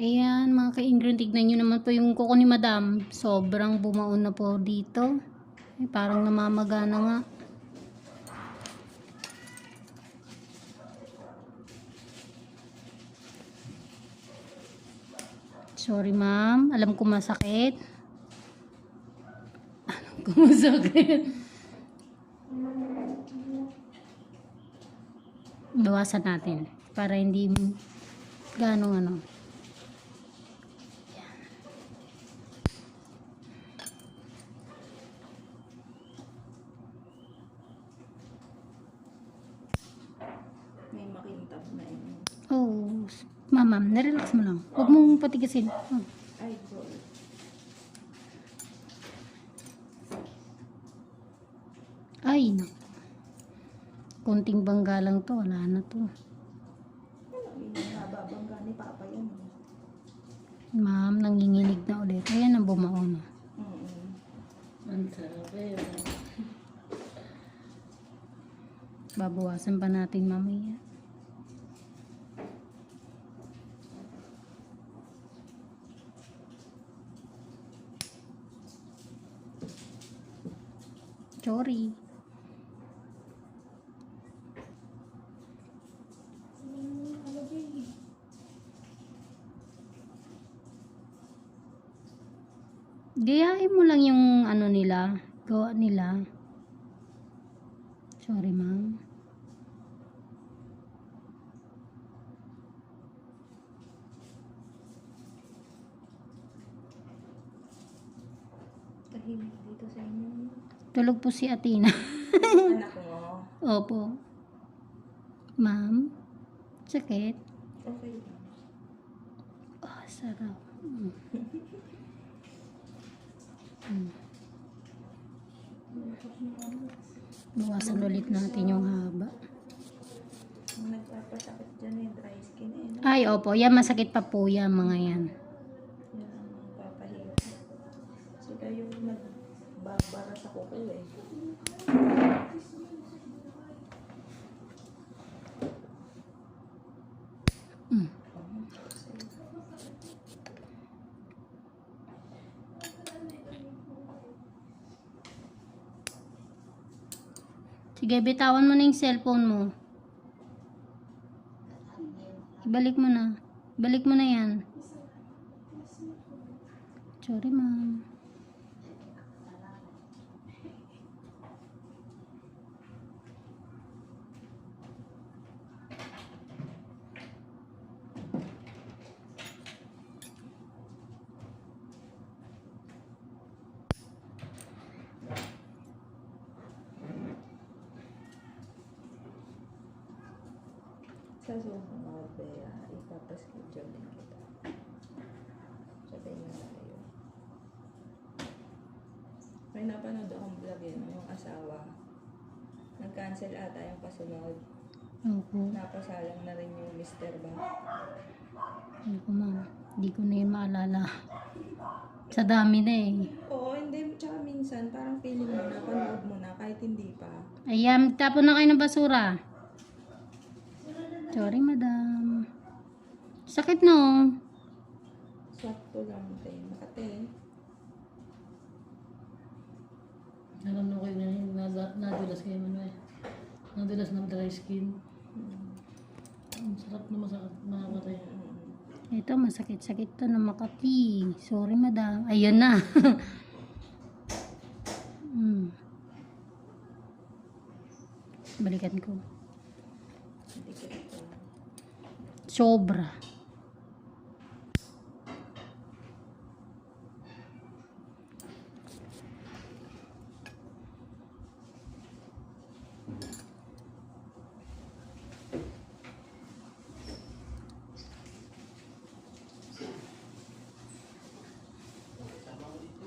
Ayan, mga ka-ingredient, tignan nyo naman po yung kuko ni madam. Sobrang bumaon na po dito. Ay, parang namamaga na nga. Sorry ma'am, alam ko masakit. Alam ko masakit. Bawasan natin para hindi ganong ano. Makintab na yun. Oh, ma'am, ma'am, narelax mo lang. Huwag mong patigasin. Oh. Ay, God. Ay, naku. Kunting bangga lang to, wala na to. Yung nababangga ni Papa eh. Ma'am, nanginginig na ulit. Ayan ang bumaon. Mm-mm. Ang sarap eh. Babawasan pa natin mamaya. Sorry. Gayahin mo lang yung ano nila, gawa nila. Sorry, ma'am. Tahimik dito sa inyo. Tulog po si Atina. Anak mo. Opo. Ma'am, sakit? Okay. Ah, sarap. Mm. Mm. Bawasan ulit natin yung haba. Ang nagpapasakit dyan yung dry skin eh. No? Ay, opo. Yan, masakit pa po yan, mga yan. Yan ang papahirap. Sila yung nagbabara sa kuko eh. Mm. Sige, bitawan mo na yung cellphone mo. Ibalik mo na. Ibalik mo na yan. Sorry, ma'am. Sa sumunod, Bea, ipapaschedule din kita. Sabihin na tayo. May napanood akong vlog yun, yung asawa. Nag-cancel ata yung pasunod. Opo. Napasalang na rin yung mister ba? Ano ko, ma'am. Hindi ko na yun maalala. Sa dami na eh. Oo, hindi. Tsaka minsan, parang feeling mo na, panood mo na, kahit hindi pa. Ayan, tapon na kayo ng basura. Sorry, madam. Sakit no? Sakto lang, te. Makate. Alam na kayo na yun, nadulas kayo Manuel. Nadulas ng dry skin. Ang sarap na masakit, makakatay. Ito, masakit-sakit to na Makati. Sorry, madam. Ayun na. hmm. Balikan ko. Hindi ko ito. Sobra.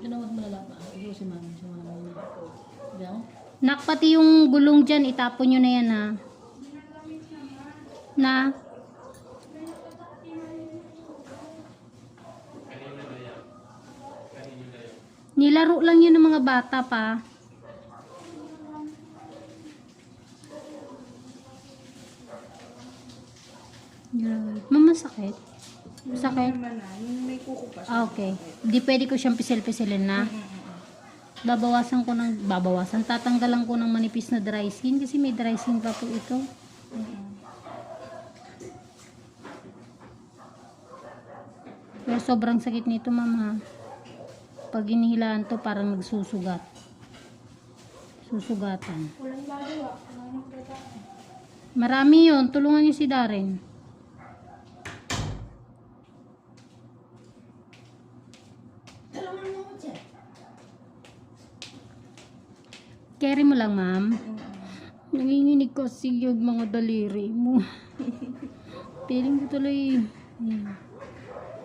Yun ang mas malala pa. Ito si mami, si mami ako? Nak, pati yung gulong dyan, itapon nyo na yan ha. Na? Nilaro lang yun ng mga bata pa. Grabe. Mamasakit. Masakit? Hindi naman na. Yung may kuko pa siya. Ah, okay. Di pwede ko siyang pisil-pisilin na. Babawasan ko ng, babawasan, tatanggalan ko ng manipis na dry skin kasi may dry skin pa po ito. Pero sobrang sakit nito, ma'am ha. Pag inihilaan to, parang nagsusugat. Susugatan. Marami yon Tulungan niyo si Darren. Carry mo lang, ma'am. Nanginginig kasi yung mga daliri mo. Feeling ko tuloy. Yan.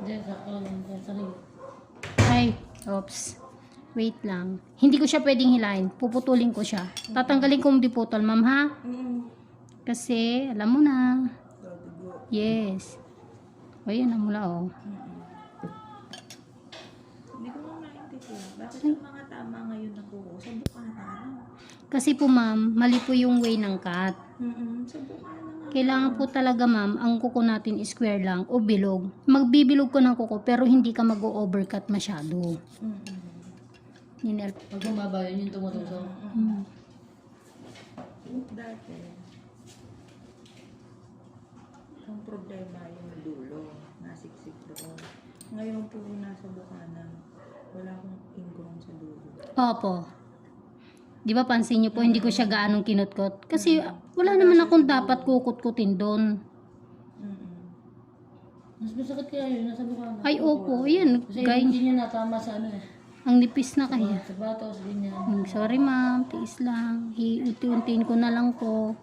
Diyan, sakto lang sa. Ay, oops. Wait lang. Hindi ko siya pwedeng hilahin. Puputulin ko siya. Tatanggalin ko yung diputol, ma'am, ha? Kasi, alam mo na. Yes. O, yan ang mula, oh. Hindi ko na naintindihan. Bakit yung mga tama ngayon na kuko? Sa bukana na. Kasi po, ma'am, mali po yung way ng cut. Mm-mm. Sa bukana. Kailangan po talaga, ma'am, ang kuko natin is square lang o bilog. Magbibilog ko ng kuko, pero hindi ka mag-overcut masyado. Mm-mm. Ninel. Pag bumaba yun, yung tumutusok. Mm. Dati, ang problema yung dulo, nasiksik doon. Ngayon po nasa bukana, wala akong ingrown sa dulo. Opo. Di ba pansin niyo po, hindi ko siya gaanong kinutkot. Kasi wala naman akong dapat kukut-kutin doon. Mas masakit kaya yun, nasa bukana. Ay, opo. Yan. Kasi Gay, hindi niya natama sa ano eh. ang nipis na kaya. Sa batos, ganyan. Hmm, sorry ma'am, tiis lang. Hiunti-untiin ko na lang po.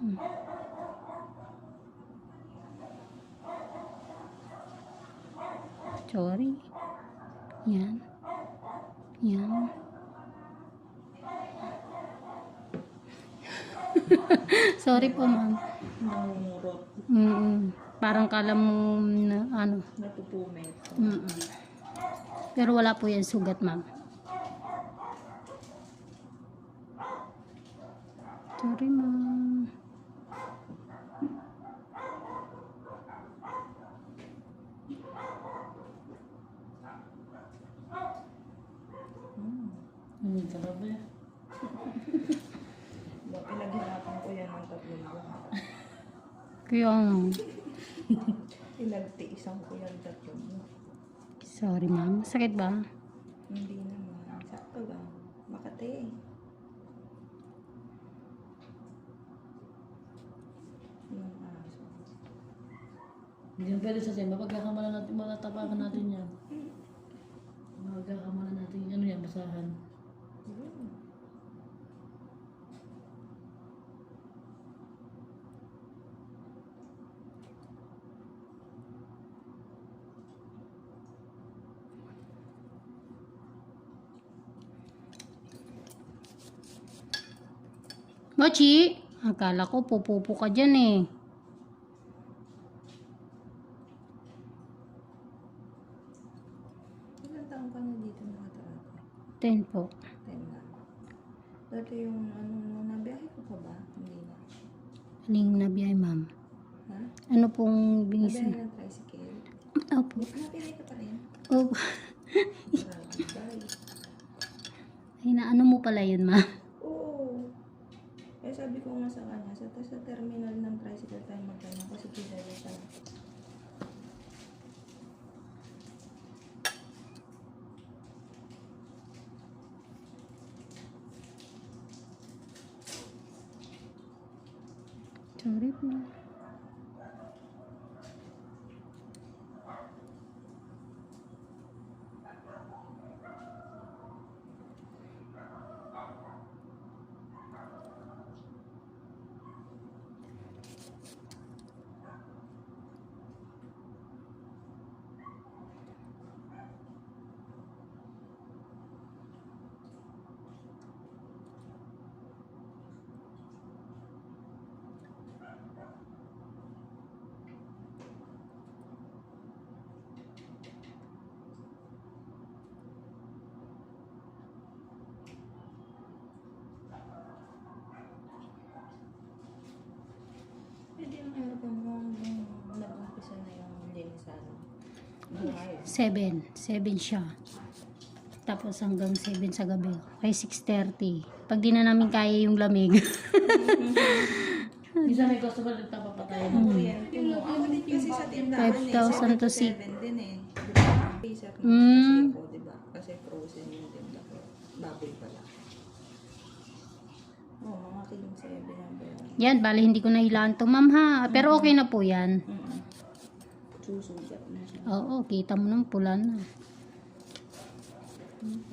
Hmm. Sorry. Yan. Yan. sorry po ma'am. Nangungurot, Mm, parang kala mo na ano. napupumit. Mm. Pero wala po yan sugat, ma'am. Sorry, ma'am. Mm. Hmm, sarap eh. Ba, Pinaghirapan ko yan ng tatlong buwan. Kaya, Pinagtiisan ko yan tatlong buwan. sorry, ma'am. Sakit ba? Hindi naman. Sakto lang. Makati. Aso. Hindi yan pwede sa simba. Pagkakamalan natin, matatapakan natin yan. Pagkakamalan natin, ano yan, basahan. Yun. Mochi! Akala ko pupupo ka dyan eh. Ilan taong ka na dito nakatarate? Ten po. Ten na. Dati yung ano, nung nabiyahe ko pa ba? Hindi na. Aling nabiyay, ma'am. Ha? Ano pong Nabiyahe binisan? ng tricycle. Opo. Nabiyahe ka pa rin? Opo. Ay, naano mo pala yun, ma'am? Eh sabi ko nga sa kanya, sa, sa terminal ng tricycle tayo magtanong kasi kilala siya. Sorry po. 7. 7 siya. Tapos hanggang 7 sa gabi. Kay 6.30. Pag di na namin kaya yung lamig. Isa may customer nagpapapatay na. Kuryente mo. Ako din kasi sa tindahan eh. 5,000 to 7 din eh. Ba? Freezer naman Mm. kasi ako, di ba? Kasi frozen yung tinda ko. Baboy pala. Oo, oh, mga kiling 7 ang bayan. yan, bali hindi ko nahilaan to ma'am ha. Pero okay na po yan. Mm-mm. Susugat na siya. Oo, kita mo nung pula na. Mm,